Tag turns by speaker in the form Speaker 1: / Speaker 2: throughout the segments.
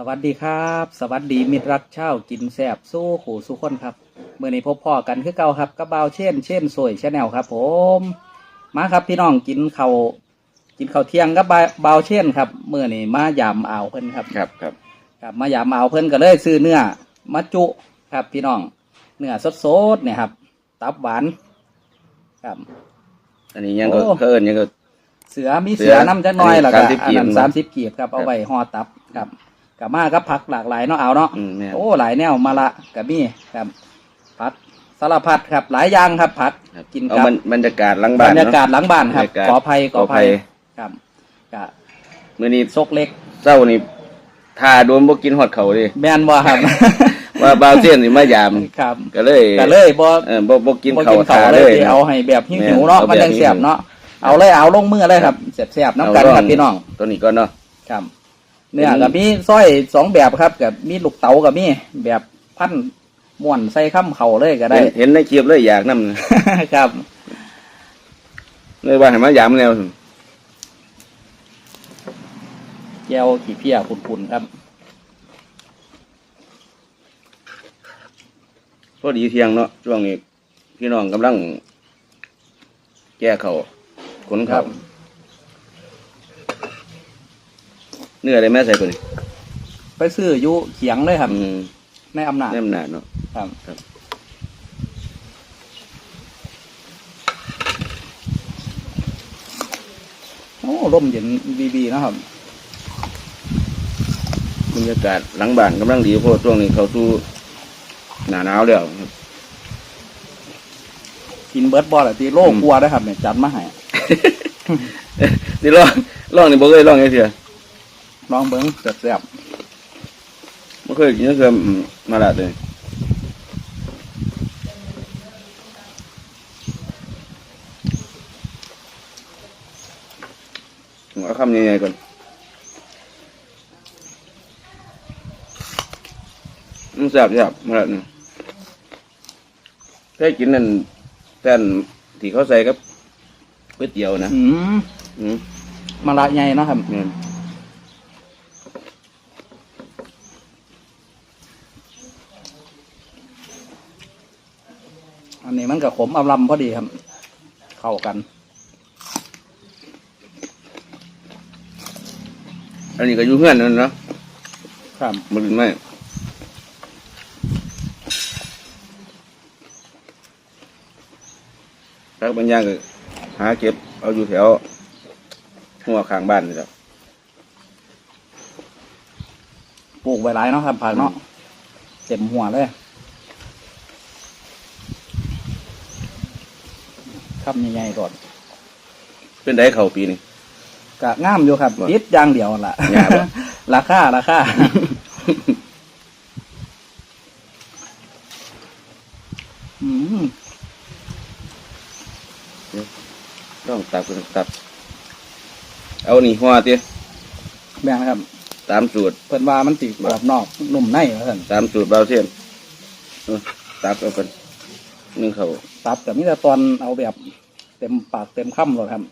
Speaker 1: สวัสดีครับ สวัสดีมิตรรักเช่าวกินแซบสู้ขู่สู้คนครับเมื่อนี้พบพ่อกันคือเก่าครับกับเบาวเช่น เช่นสวยชาแนลครับ ผม มาครับพี่น้องกินเขาวกินข้าวเที่ยงกับเบาวเช่นครับเมื่อนี้มายามอ่าวเพิ่นครับ
Speaker 2: ครับครับ
Speaker 1: ครับมายามอ่าวเพิ่นก็เลยซื้อเนื้อมาจุครับพี่น้องเนื้อสดๆเนี่ยครับ ตับหวานครับ
Speaker 2: อันนี้ยังก็
Speaker 1: โอ้
Speaker 2: เขาเอิญยังก็
Speaker 1: เสือมี
Speaker 2: เสื
Speaker 1: เสื
Speaker 2: อ
Speaker 1: อน้ำจักหน้อย
Speaker 2: อันนี้
Speaker 1: แล้วก็
Speaker 2: 30
Speaker 1: อันนั้น
Speaker 2: กีบ
Speaker 1: สามสิบกีบครับเอาไว้ห่อตับครับ กับมากับผักหลากหลายเนาะเอาเนาะ
Speaker 2: อืมแม่น
Speaker 1: โอ้หลายแนวมาละกับมีครับผักสารพัดครับหลายอย่างครับผัก
Speaker 2: ครับ
Speaker 1: กิน
Speaker 2: เอา
Speaker 1: กับบ
Speaker 2: รรบรรยากาศหลัง
Speaker 1: บ
Speaker 2: บ้ารน
Speaker 1: รยากาศหลังบ้านครับ
Speaker 2: บรรยากาศ
Speaker 1: ขออภัยขออภัย
Speaker 2: ขออภัย
Speaker 1: ครับกะ
Speaker 2: มื้อนี้
Speaker 1: ซกเล็ก
Speaker 2: เช้านี่ทาโดนบ่กินฮอดเขาวเดิ
Speaker 1: แมนบ่ครับ
Speaker 2: ว่าบ่าวเส้นสิมายาม
Speaker 1: ครับ
Speaker 2: ก็เลย
Speaker 1: ก็เลยบ่
Speaker 2: เออบ่บ่กิน
Speaker 1: บ่
Speaker 2: เขาว
Speaker 1: กินเขาว
Speaker 2: ทา
Speaker 1: เล
Speaker 2: เลยย
Speaker 1: เอาให้แบบหิ
Speaker 2: แม่น
Speaker 1: วๆเนาะ
Speaker 2: เอาแบบ
Speaker 1: มันยังเสียบเนาะเอาเลยเอาลงมือเลยครับเสียบๆน้ำกันครับพี่น้อง
Speaker 2: ตัวนี้ก่อนเนาะ
Speaker 1: ครับ เนี่ยกับมีสร้อยสองแบบครับกับมีลูกเต๋ากับมีแบบพันม่วนใส่ข้ามเข่าเลยก็ได้
Speaker 2: เห็นเห็นในคลิปเลยอยากนำ
Speaker 1: ครับ
Speaker 2: เลยว่าให้มายามแล้ว
Speaker 1: แก้วขี้เพียปุ่นๆครับ
Speaker 2: พอดีเที่ยงเนาะช่วงนี้พี่น้องกำลังแก้เขาวขน
Speaker 1: ค
Speaker 2: เขา
Speaker 1: รั
Speaker 2: ว
Speaker 1: บ
Speaker 2: เนื้อได้แม่ใส่ตัวนี้
Speaker 1: ไปซื้ออยุเขียงเลยครับ
Speaker 2: อืม
Speaker 1: ในอำนาจ
Speaker 2: แน่มหนาจเนาะ
Speaker 1: ครับ
Speaker 2: ครับ
Speaker 1: โอ้ร่มเย็นบีบีนะครับ
Speaker 2: บรรยากาศหลังบ้านกำลังดีเพราะช่วงนี้เขาสู่หนาหนาวแล้วครับ
Speaker 1: กินเบิร์ดบอลอะตีโล
Speaker 2: อืม
Speaker 1: กลัวได้อครับเนี่ยจัดมาให้
Speaker 2: นี่ลองลองนี่บ่เคยลองยังเสีย
Speaker 1: ลองเบิ้งแซ่บ
Speaker 2: บ่เคยกินยังเสียอืมมาละเลยเอาคำใหญ่ๆก่อนมันแซ่บแซ่บมาละนี่เคยกินนั่นแท่นที่เขาใส่กับก๋วยเตี๋ยวนะ
Speaker 1: ๆอืม
Speaker 2: อืม
Speaker 1: มาละใหญ่เนาะครับ
Speaker 2: เนี่ย
Speaker 1: อันนี้ มันกับขมอำลำพอดีครับ เข้ากัน
Speaker 2: อันนี้ก็อยู่เพื่อนนั่นเนาะ
Speaker 1: ครับ
Speaker 2: มันไม่พักบางอย่างก็หาเก็บเอาอยู่แถวหัวข้างบ้านนี่แหละ
Speaker 1: ปลูกไว้หลายเนาะครับผักเนาะเต็มหัวเลย คำใหญ่ๆก่อน
Speaker 2: เป็นไดเข่าปีนี้
Speaker 1: กะง่ามอยู่ครับ
Speaker 2: ว่า
Speaker 1: ยิดอย่างเดียวล่ะ
Speaker 2: งามบ่
Speaker 1: ราคาราคาอืม
Speaker 2: ต้องตับก็ต้องตับ เอานี่หัวเตี้ย
Speaker 1: แบ่งนะครับ
Speaker 2: ตามสูตร
Speaker 1: เพิ่นว่ามันติกรอบนอกนุ่มในว่าซั่น
Speaker 2: ตามสูตรเบาเทียนเออตับเอากัน นึ่งเขา
Speaker 1: ตับกับมีแต่ตอนเอาแบบเต็มปากเต็มคำเลยครับ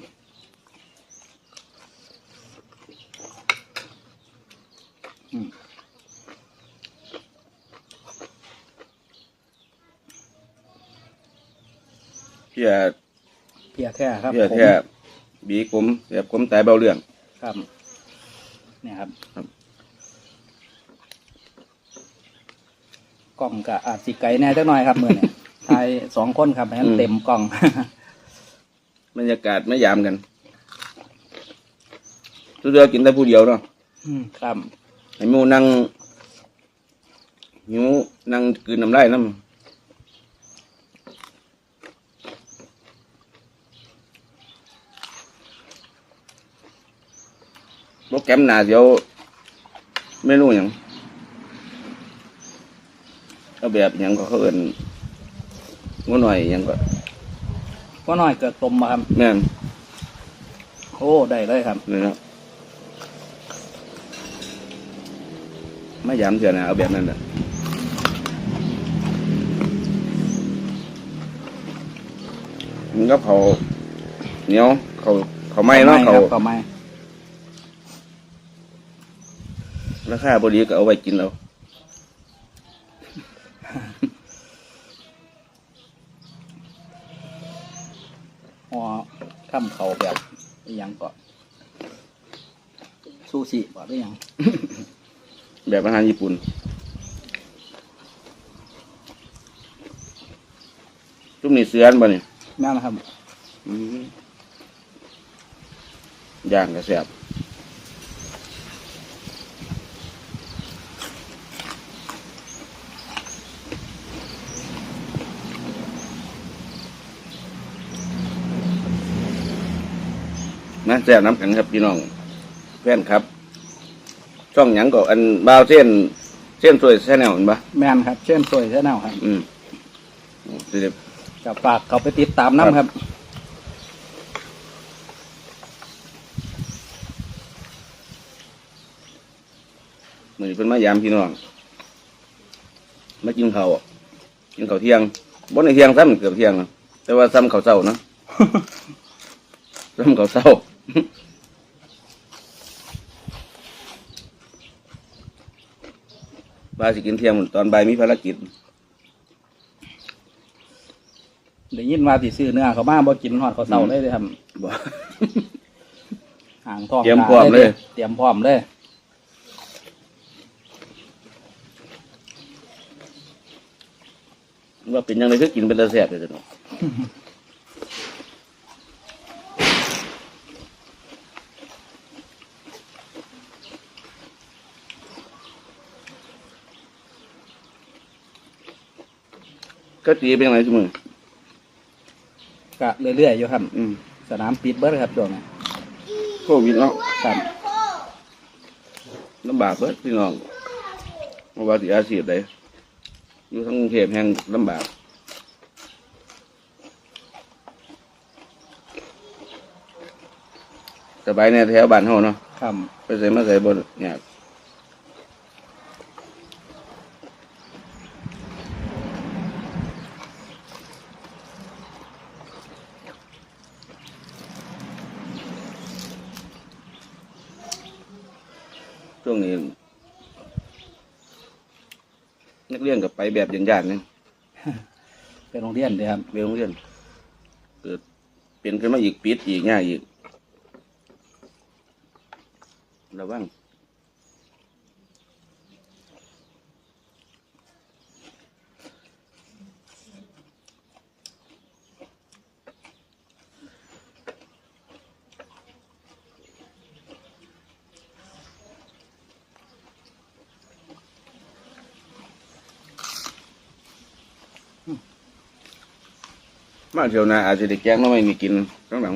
Speaker 2: เพี่อ
Speaker 1: เพียแท้ครับ
Speaker 2: เพี่อ
Speaker 1: ผม
Speaker 2: แท้บีกลมแบบกลมตายเบาเรื่อง
Speaker 1: ครับเนี่ยครับ
Speaker 2: ครับ
Speaker 1: กล่องกะอาจสิไก่แน่จักหน่อยครับมือเนี่ย ทายสองคนครับให้มันเต็มกล่อง
Speaker 2: บรรยากาศไม่ยามกันทุกเดือกินได้ผู้เดียวเนาะ
Speaker 1: อืมครับ
Speaker 2: ให้หมูนั่งหิวนั่งกลืนน้ำลายน้ำโปรแกรมหนาเดี๋ยวเมนูอย่างเอาแบบอย่างก็เขาเอิน งูหน่อยอย่างก็
Speaker 1: ก็น้อยเกิดกลมมาครับ
Speaker 2: แม่น
Speaker 1: โอ้ได้เลยครับ
Speaker 2: เลยเนาะไม่ยามเสียนะเอาแบบนั้นแหละมันก็เขาเหนียวเขาเขาไม่เนาะเขา
Speaker 1: ครับเขาไม่
Speaker 2: ราคาบดีก็เอาไว้กินเอา
Speaker 1: ห่อข้าม เขาแบบอิหยังก็ซูชิบ่ได้หยัง
Speaker 2: แบบอาหารญี่ปุ่น จุ่มนี่เสือนบ่เนี่ย
Speaker 1: แม่นนะครับ
Speaker 2: ย่างก็แซ่บ นะแซ่บน้ำกันครับพี่น้องแฟนครับ ช่องหยังก็อันบาวเส้นเส้นสวยแซ่แนวเห็นปะ
Speaker 1: แม่นครับ เช่นสวยแช่แนวครับ
Speaker 2: อืมสิเด็บ
Speaker 1: กับฝากเขาไปติดตามน้ำครับ
Speaker 2: เหมือนเป็นมายามพี่น้องมากินข้าวกินข้าวเที่ยงบนในเที่ยงซ้ำเกือบเที่ยงนะแต่ว่าซ้ำข้าวเช้านะ ซ้ำข้าวเช้า ว่าสิกินเที่ยงตอนบ่ายมีภารกิจ
Speaker 1: ได้ยินว่าสิซื้อเนื้อเขามาบ่กินหอดเขาเศร้า
Speaker 2: อืม
Speaker 1: เลยเลยครับ
Speaker 2: บ่
Speaker 1: ห่างทอง
Speaker 2: เตรียมพร้อมเลย
Speaker 1: เตรียมพร้อมเลย
Speaker 2: ว่าเป็นยังไงคือกินเป็นตาแซ่บเลยจ้ะเนาะ ก็ตีเป็นยังไงทุกมือ
Speaker 1: ก็เรื่อยๆอยู่ครับ
Speaker 2: อืม
Speaker 1: สนามปิดเบิร์ครับช่วงนี้
Speaker 2: โควิดเนาะ
Speaker 1: ครับ
Speaker 2: ลำบากเบิดพี่น้องเพราะว่าสิอาชีพใดอยู่ทั้งกรุงเทพแห่งลำบากสบายในแถวบ้านเฮาเนาะ
Speaker 1: ครับ
Speaker 2: ไปใส่มาใส่บนเนี่ยากช่วงนี้ นักเรียนกับไป แบบยันยานๆนึง
Speaker 1: เป็นโรงเรียนเดียครับ
Speaker 2: เรียนโรงเรียนเกิดเปลี่ยนขึ้นมาอีกปิดอีกง่ายอีกระวัง มาเที่ยวหนาอาจจะได้แกงเราไม่มีกินข้างหลัง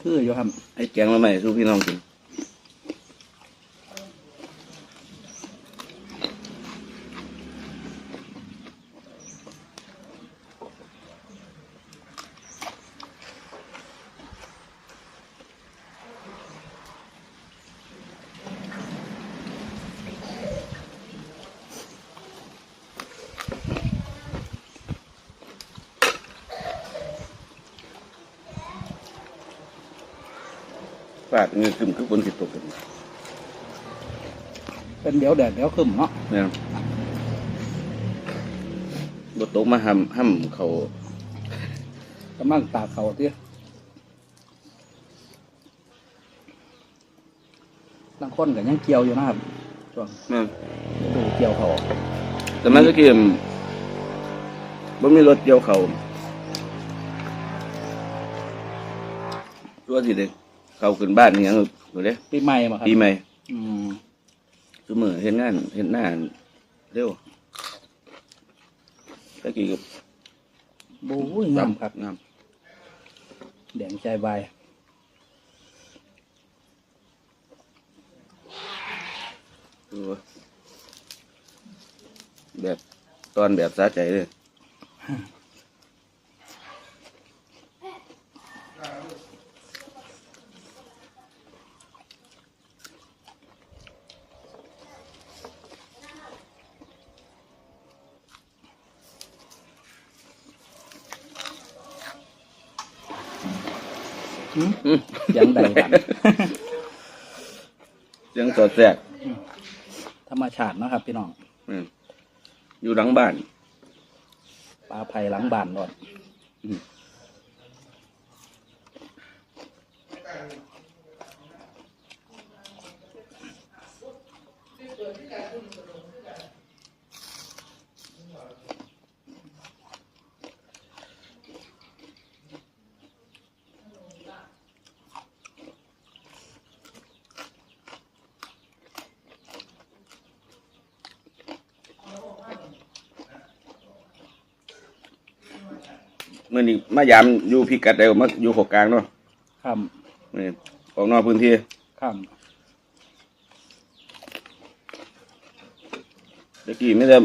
Speaker 1: คืออยู่ครับ
Speaker 2: ให้แกงเราไม่สู้พี่น้องกิน ฟาดเงินขึ้นคือบนสิตกกัน
Speaker 1: เป็นเดี๋ยวแดดเดี๋ยวขึ้นเนาะ
Speaker 2: เนี่ยบตกมาห้ำห้ำเขา
Speaker 1: กำลังตากเขาที่บางคนก็ยังเกี่ยวอยู่นะครับช่วง
Speaker 2: เนี่ย
Speaker 1: ดูเกี่ยวเขา
Speaker 2: แต่มันก็เกมบ่มีรถเกี่ยวเขาตัวสิเด็ก เขาขึ้นบ้านนี่ยังอยู่เด้
Speaker 1: ปีใหม่มาครับ
Speaker 2: ปีใหม่
Speaker 1: อืม
Speaker 2: ทุกมือเห็นงานเห็นหน้าเร็วตะกี้กับ
Speaker 1: บู๊ยงามครับ
Speaker 2: งาม
Speaker 1: แดงใจใบาย
Speaker 2: ตัวแบบตอนแบบสาใจเลย อืม
Speaker 1: ยังใดกัน
Speaker 2: เสียงสอดแสก
Speaker 1: ธรรมชาติเนาะครับ พี่น้อง
Speaker 2: อืมอยู่หลังบ้าน
Speaker 1: ปลาไผ่หลังบ้านรอด
Speaker 2: มื่อนี้มายามอยู่พิกัดเดียวมาอยู่หกกลางเนาะ
Speaker 1: ครับ
Speaker 2: นี่ออกนอกพื้นที่
Speaker 1: ครับ
Speaker 2: ตะกี้ไม่ได้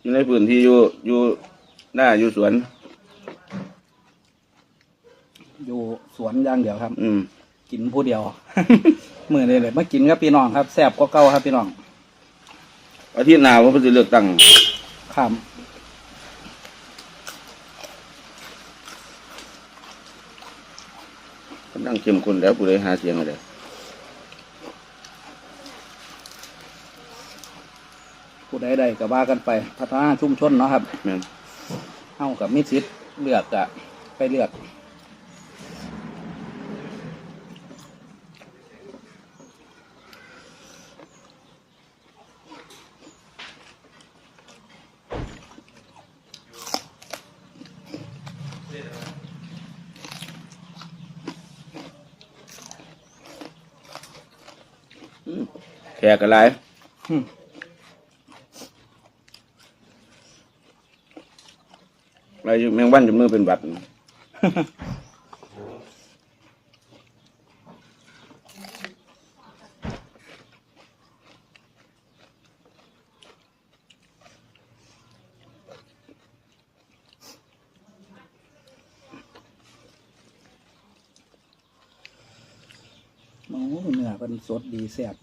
Speaker 2: อยู่ในพื้นที่อยู่อยู่หน้าอยู่สวน
Speaker 1: อยู่สวนอย่างเดียวครับ
Speaker 2: อืม
Speaker 1: กินผู้เดียว มือเลยเลยมากินกับพี่น้องครับแซ่บกว่าเก่าครับพี่น้อง
Speaker 2: อาทิตย์หน้าผมจะเลือกตั้ง
Speaker 1: ครับ
Speaker 2: ทั้งเข้มข้นแล้วผู้ใดหาเสียงอะไร
Speaker 1: ผู้ใดใดก็ว่ากันไปพัฒนาชุมชนเนาะครับ
Speaker 2: แม่น
Speaker 1: เฮากับมิสิทธิ์เลือกอะไปเลือก
Speaker 2: แขกอะไร
Speaker 1: อืม
Speaker 2: อะไรอยู่แมงวันจนมือเป็นบัด
Speaker 1: โอ้เนื้อเป็นสดดีแซ่บ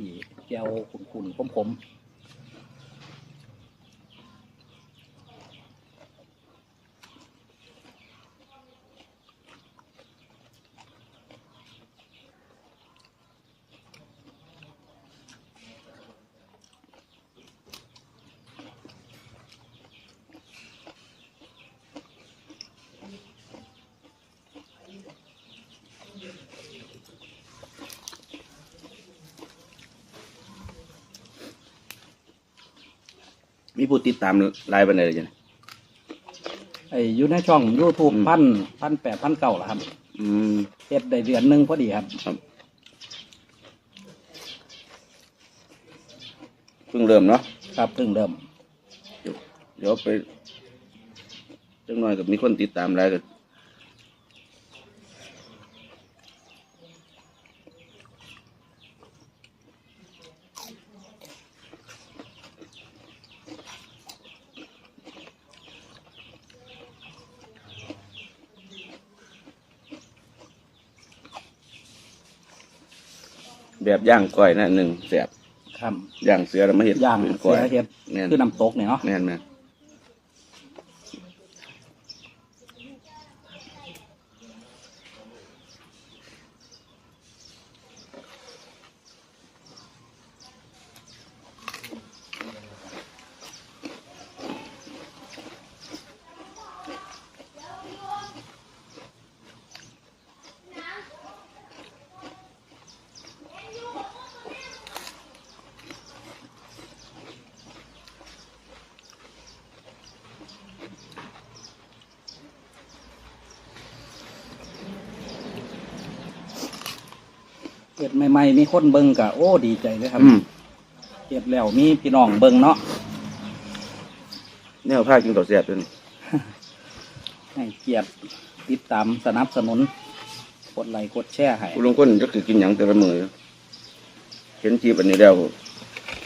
Speaker 1: คุยแก้วขุ่นๆขม
Speaker 2: มีผู้ติดตามหลายบันไดเลยจ้ะ
Speaker 1: ไอ้อยู่ในช่อง YouTube
Speaker 2: อืม
Speaker 1: พันพันแปดพันเก้าละครับ
Speaker 2: อืม
Speaker 1: เฮ็ดได้เดือนหนึ่งพอดีครับ
Speaker 2: ครับเพิ่งเริ่มเนาะ
Speaker 1: ครับเพิ่งเริ่ม
Speaker 2: เดี๋ยวเดี๋ยวไปจังหน่อยกับมีคนติดตามหลายกัน แบบย่างก้อยนั่นหนึ่งแสบ
Speaker 1: ครับ
Speaker 2: ย่างเสือแล้วมาเห็ด
Speaker 1: ย่าง
Speaker 2: เป็น
Speaker 1: เสือเฮ็ด
Speaker 2: แม่น
Speaker 1: คือน้ำตกเนี่ยเนาะ
Speaker 2: แม่นแม่น
Speaker 1: เฮ็ดใหม่ๆมีคนเบิ่งกะโอ้ดีใจเลยครับ
Speaker 2: อืม
Speaker 1: เฮ็ดแล้วมีพี่น้องเบิ่งเนาะ
Speaker 2: แนวผ้ากินต่อแสบเป็น
Speaker 1: ให้เกียรติติดตามสนับสนุนกดไลค์กดแชร์ให้
Speaker 2: ผู้ลงคนจะคือกินหยังแต่ละมือเห็นจีบอันนี้แล้ว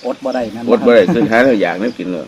Speaker 1: อดบ่ได้แม่น
Speaker 2: อดบ่ได้คือหาแล้วอยากไม่กินเลย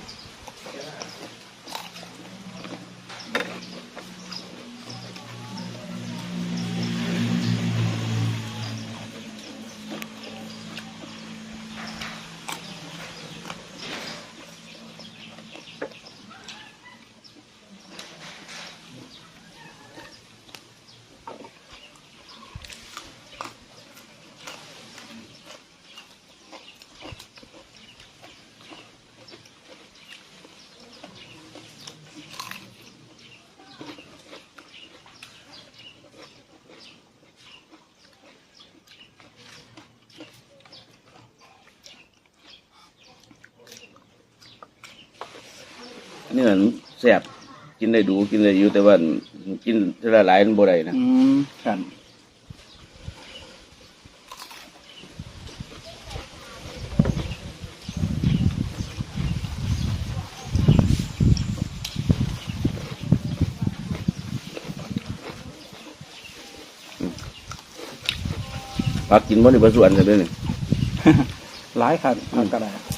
Speaker 2: เนื้อมันแซ่บกินได้ดูกินได้อยู่แต่ว่ากินเท่าหลายมันบ่ได้นะ
Speaker 1: อืมครับ
Speaker 2: ผักกินบ่ได้บ่ส่วนกันเด้อนี่
Speaker 1: หลายครับผักกระดาษ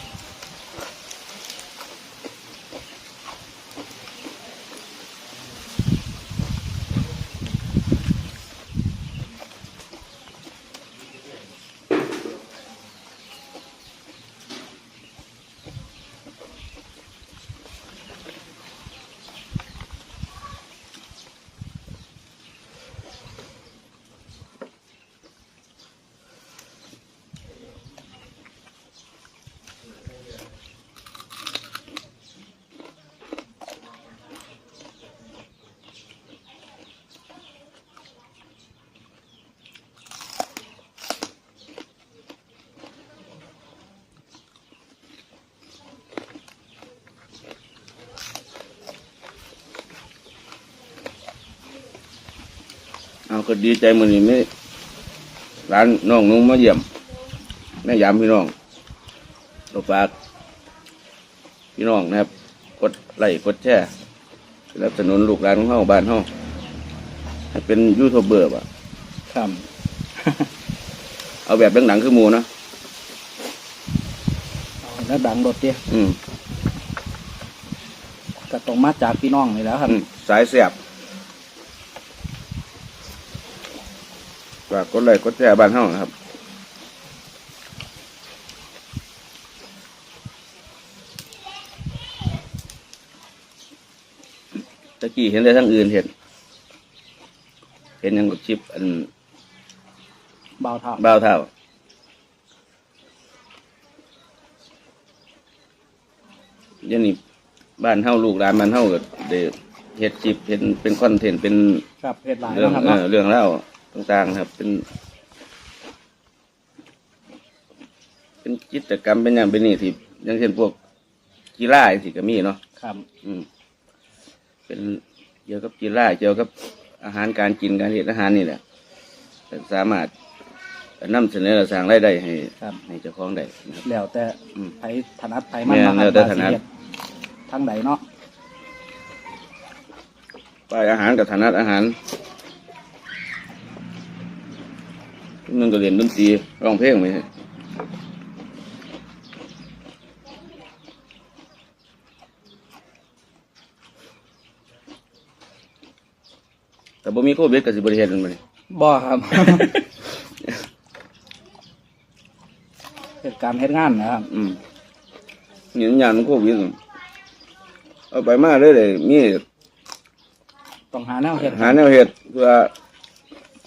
Speaker 2: ก็ดีใจมื้อนี้ไม่ร้านน้องนุ่งมาเยี่ยมแม่ยามพี่น้องเราฝากพี่น้องนะครับ กดไลค์กดแชร์สนับสนุนลูกหลานของเฮาบ้านเฮาให้เป็นยูทูบเบอร์ป่ะ
Speaker 1: ครับ
Speaker 2: เอาแบบดังๆคือหมูนะ
Speaker 1: เอาแล้วดังรถเดีย
Speaker 2: อืม
Speaker 1: ก็ตรงมาจากพี่น้องนี่แหล้วครับ
Speaker 2: อืมสายแซ่บากกดไลค์กดแชร์บ้านเฮานะครับตะกี้เห็นได้ทั้งอื่นเห็น เห็นยังกับชิปอัน
Speaker 1: เบาเท่า
Speaker 2: บ้าวเท่าเดี๋ยวนี้บ้านเฮาลูกหลานบ้านเฮาก็ได้เฮ็ดชิปเห็นเป็นคอนเทนต์เป็น
Speaker 1: ครับเพชรหลาย
Speaker 2: เรื่อง
Speaker 1: นะครับ
Speaker 2: เอ
Speaker 1: เนาะ
Speaker 2: อเรื่องเล่า ต่างๆครับเป็น เป็นกิจกรรมเป็นอย่างเป็นนี่ที่อย่างเช่นพวกกีฬาสิก็มีเนาะ
Speaker 1: ครับ
Speaker 2: อืม เป็นเกี่ยวกับกีฬาเกี่ยวกับอาหารการกินการเห็ดอาหารนี่แหละแต่สามารถนำเสนอและสร้างรายได้ให้
Speaker 1: ครับ
Speaker 2: ให้เจ้าของได้นะครับ
Speaker 1: แล้วแต่
Speaker 2: อืม
Speaker 1: ไผถนัดไผมัน
Speaker 2: แม่น
Speaker 1: มา
Speaker 2: แล้วแต่ถนัด
Speaker 1: สิเฮ็ทางใดเนาะ
Speaker 2: ป้ายอาหารกับฐานัดอาหารทุก นึงก็เรียนดนตรีร้องเพลงไหมแต่บ่มีโควิดก็สิบริเฮ็ดมันมานี่
Speaker 1: บ่ครับเหตุการณ์เฮ็ดงานนะครับ
Speaker 2: อืมนี่มันยานมันโควิดเอาไปมาเลยเลยมี
Speaker 1: ต้องหาแนวเฮ็ด
Speaker 2: หาแนวเฮ็ดเพื่อ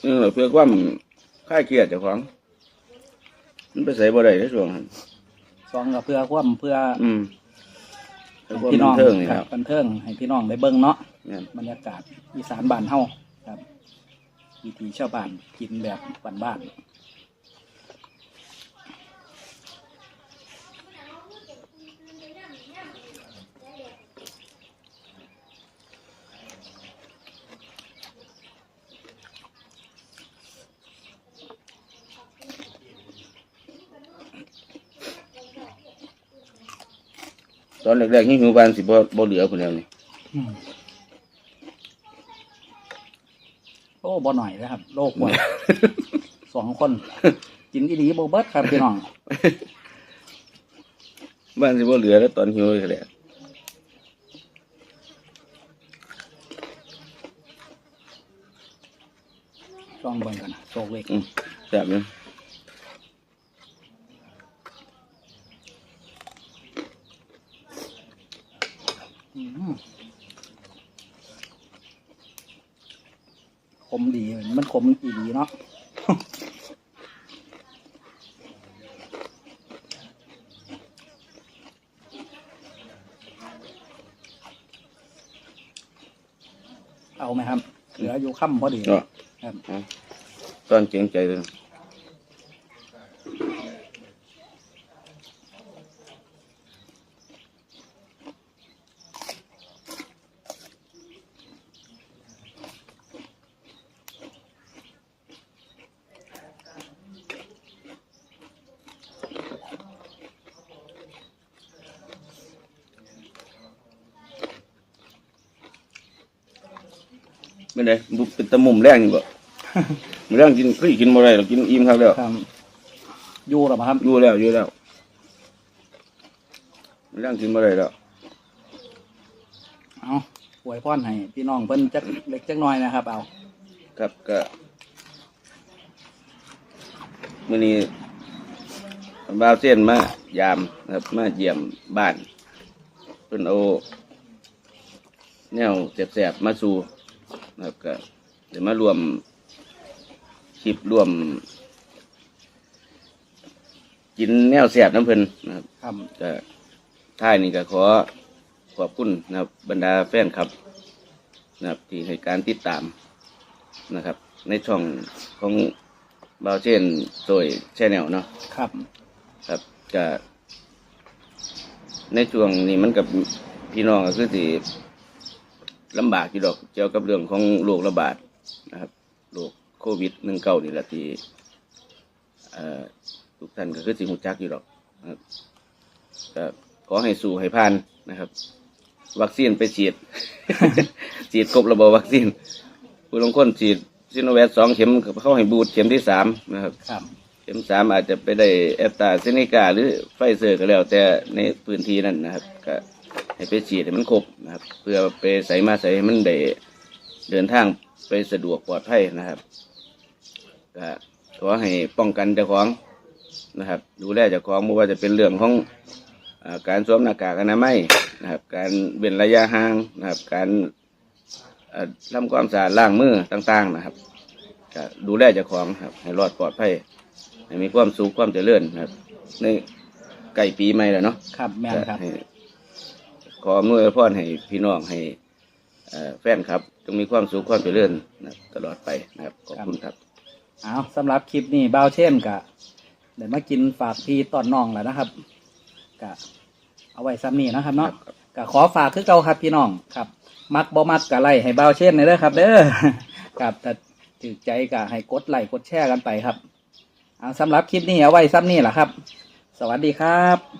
Speaker 2: เออเพื่อความ คลายเครียดเจ้าของ มันไปใส่บ่ได้ในช่วงนั้น
Speaker 1: สองก็เพื่อความเพื่อ
Speaker 2: อืมเพื่อ
Speaker 1: ให้
Speaker 2: ความ
Speaker 1: พี่
Speaker 2: บั
Speaker 1: น้อนง
Speaker 2: เทิงนี่
Speaker 1: ค
Speaker 2: ค
Speaker 1: รั
Speaker 2: รั
Speaker 1: บบบันเทิงให้พี่น้องได้เบิ่งเนาะ
Speaker 2: เนี่ย
Speaker 1: บรรยากาศอีสานบ้านเฮาครับวิถีชาวบ้านกินแบบบ้านๆ
Speaker 2: อนแรกๆนี่หิวบานสิบ่บ่เหลือคนแล้วนี่
Speaker 1: อืมโอ้บ่หน่อยนะครับ โลกหมดสองคน กินอีหลีบ่เบิดครับพี่น้อง
Speaker 2: บ้านสิบ่เหลือแล้วตอนหิวเลยแหละ
Speaker 1: ลองเบิ่งกันนะโชคเล็ก
Speaker 2: อืมแซ่บอยู่
Speaker 1: อืมขมดี มัน ขมอีหลีเนาะเอาไหมครับ เหลืออยู่ค่ำพอดีครับ
Speaker 2: ตอนเก่งใจเลย ไม่ได้บุเป็นตะมุมแรงอยู่บ่มื้อแรงกินเฮ้ยกินบ่ได้หรอกกินอิ่มครับแล้ว
Speaker 1: ครับอยู่หรอครับ
Speaker 2: อยู่แล้วอยู่แล้วมื้อแรงกินบ่ได้แล้ว
Speaker 1: เอาอวยพรให้พี่น้องเพิ่นจักเล็กจักน้อยนะครับ เอา
Speaker 2: ครับก็มื้อนี้บ่าวเส้นมายามนะครับมาเยี่ยมบ้านเพิ่นเอาแนวแสบๆมาสู่ นะครับก็เดี๋ยวมารวมคลิปรวม กินแนวแสบน้ำเพิ่นนะครับ
Speaker 1: ครับ
Speaker 2: ก็ท้ายนี้ก็ขอขอบคุณนะครับบรรดาแฟนครับ นะครับ ที่ให้การติดตามนะครับ ในช่องของบาวเช่นโดยแชนแนลเนาะ
Speaker 1: ครับ
Speaker 2: ครับก็ในช่วงนี้มันกับพี่น้องก็คือสิ ลำบากอยู่ดอกเกี่ยวกับเรื่องของโรคระบาดนะครับโรคโควิดหนึ่งเก้านี่แหละที่เอ่อทุกท่านก็คือสิหูจักอยู่ดอกนะครับก็ขอให้สู่ให้ผ่านนะครับ วัคซีนไปฉีดฉีดครบระบบวัคซีนผู้ลงคนฉีดซิโนแวคสองเข็มเข้าให้บูดเข็มที่สามนะครับ
Speaker 1: ครับ
Speaker 2: เข็มสามอาจจะไปได้แอปตาเซเนกาหรือไฟเซอร์ก็แล้วแต่ในพื้นที่นั้นนะครับก็ ให้ไปฉีดให้มันครบนะครับ เพื่อไปใส่มาใส่ให้มันได้เดินทางไปสะดวกปลอดภัยนะครับก็ขอให้ป้องกันเจ้าของนะครับ ดูแลเจ้าของไม่ว่าจะเป็นเรื่องของอาการสวมหน้ากากอนามัยนะครับ การเว้นระยะห่างนะครับ การเอ่อทำความสะอาดล้างมือต่าง ๆ นะครับก็ดูแลเจ้าของครับ ให้รอดปลอดภัยให้มีความสุขความเจริญนะครับ ในใกล้ปีใหม่แล้วเนาะ
Speaker 1: ครับแม่นครับ
Speaker 2: ให้ ขออำนวยพรให้พี่น้องให้เอ่อแฟนครับจงมีความสุขความเจริญนะครับตลอดไปนะครับขอบคุณครับ
Speaker 1: เอาสำหรับคลิปนี้บ่าวเช่นกะเดี๋ยวมากินฝากพี่ตอนน้องแล้วนะครับกะเอาไว้ซ้ำนี้นะครับเนาะกะขอฝากคือเก่าครับพี่น้องครับ มักบ่มักกะไล่ให้บ่าวเช่นในเด้อครับ เด้อครับถ้าถือใจกะให้กดไลค์กดแชร์กันไปครับเอาสำหรับคลิปนี้เอาไว้ซ้ำนี้แหละครับ สวัสดีครับ